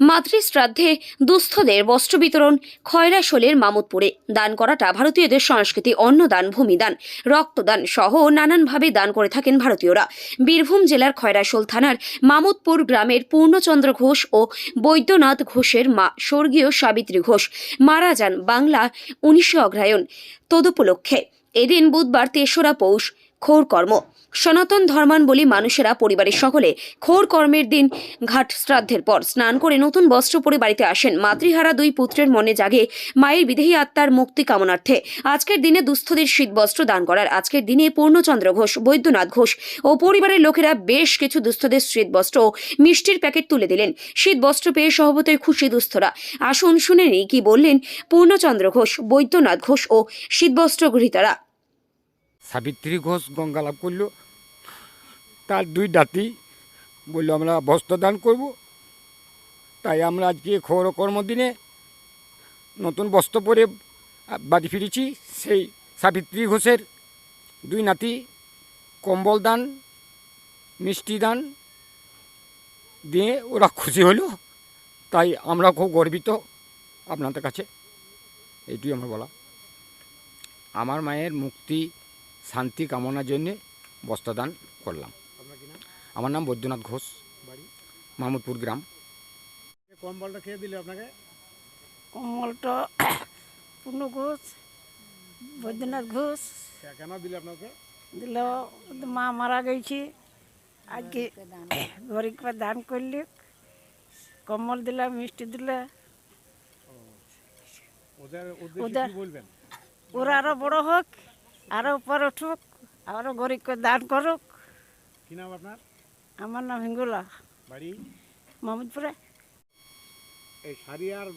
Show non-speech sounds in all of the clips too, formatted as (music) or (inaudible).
মাতৃশ্রাদ্ধে দুস্থদের বস্ত্র বিতরণ, খয়রাশোলের মামুদপুরে দান করাটা ভারতীয়দের সংস্কৃতি অন্নদান, ভূমিদান, রক্তদান সহ নানানভাবে দান করে থাকেন ভারতীয়রা। বীরভূম জেলার খয়রাশোল থানার মামুদপুর গ্রামের পূর্ণচন্দ্র ঘোষ ও বৈদ্যনাথ ঘোষের মা স্বর্গীয় সাবিত্রী ঘোষ মারা যান বাংলা উনিশে অগ্রায়ণ তদুপলক্ষে। এদিন বুধবার তেসরা পৌষ খোর কর্ম। সনাতন ধর্মাবলী মানুষেরা পরিবারের সকলে খোর কর্মের দিন ঘাট শ্রাদ্ধের পর স্নান করে নতুন বস্ত্র পরে বাড়িতে আসেন। মাতৃহারা দুই পুত্রের মনে জাগে মায়ের বিদেহী আত্মার মুক্তি কামনার্থে। আজকের দিনে দুস্থদের শীত বস্ত্র দান করার আজকের দিনে পূর্ণচন্দ্র ঘোষ, বৈদ্যনাথ ঘোষ ও পরিবারের লোকেরা বেশ কিছু দুস্থদের শীত বস্ত্র ও মিষ্টির প্যাকেট তুলে দিলেন। শীত বস্ত্র পেয়ে সহবতই খুশি দুস্থরা। আসুন শুনে নেই কি বললেন পূর্ণচন্দ্র ঘোষ, বৈদ্যনাথ ঘোষ ও শীতবস্ত্র গৃহীতারা। সাবিত্রী ঘোষ গঙ্গা লাভ করল। তার দুই দাঁতি বলল, আমরা বস্ত্রদান করব। তাই আমরা আজকে খবর কর্মদিনে নতুন বস্ত্র পরে বাড়ি ফিরেছি। সেই সাবিত্রী ঘোষের দুই নাতি কম্বল দান, মিষ্টি দান দিয়ে ওরা খুশি হলো। তাই আমরা খুব গর্বিত আপনাদের কাছে। এইটুই আমার বলা। আমার মায়ের মুক্তি শান্তি কামনার জন্যে বস্ত্রদান করলাম। আমার নাম বৈদ্যনাথ ঘোষ। মাহমুদপুর গ্রাম। কম্বলটা খেয়ে দিলে আপনাকে? কম্বলটা (coughs) পূর্ণ ঘোষ বৈদ্যনাথ ঘোষ। কেন দিলে আপনাকে? দিল মা মারা গেছে। আজকে (coughs) গরিবকে দান করলে কম্বল দিলা মিষ্টি দিলা। ওদের উদ্দেশ্যে ওদের- কি বলবেন? ওরা আরও বড় হোক। আরও উপর উঠুক আরও গরিবকে দান করুক। কি নাম আপনার? আমার নাম হিঙ্গুলা। বাড়ি? মোহাম্মদপুরে এই শাড়ি আর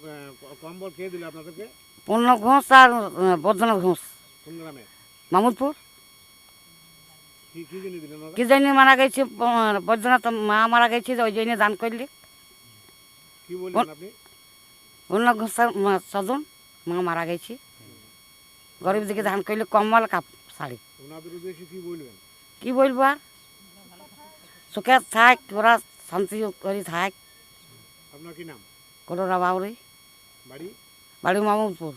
কম্বল দিলে আপনাদেরকে? পূর্ণ ঘোষ আর বৈদ্যনাথ ঘোষ। কোন গ্রামে? কি জন্য মারা গেছে? বৈদ্যনাথ মা মারা গেছে ওই জন্য দান করলি। পূর্ণ ঘোষ সদন মা মারা গেছে। গরিব দিকে ধান করলে কম্বল কাপ শাড়ি। কি বলব আর? সুখে থাক ওরা শান্তি করে থাক। আপনার কি নাম? কোলোরা বাউরি বাড়ি? বাড়ি মামুদপুর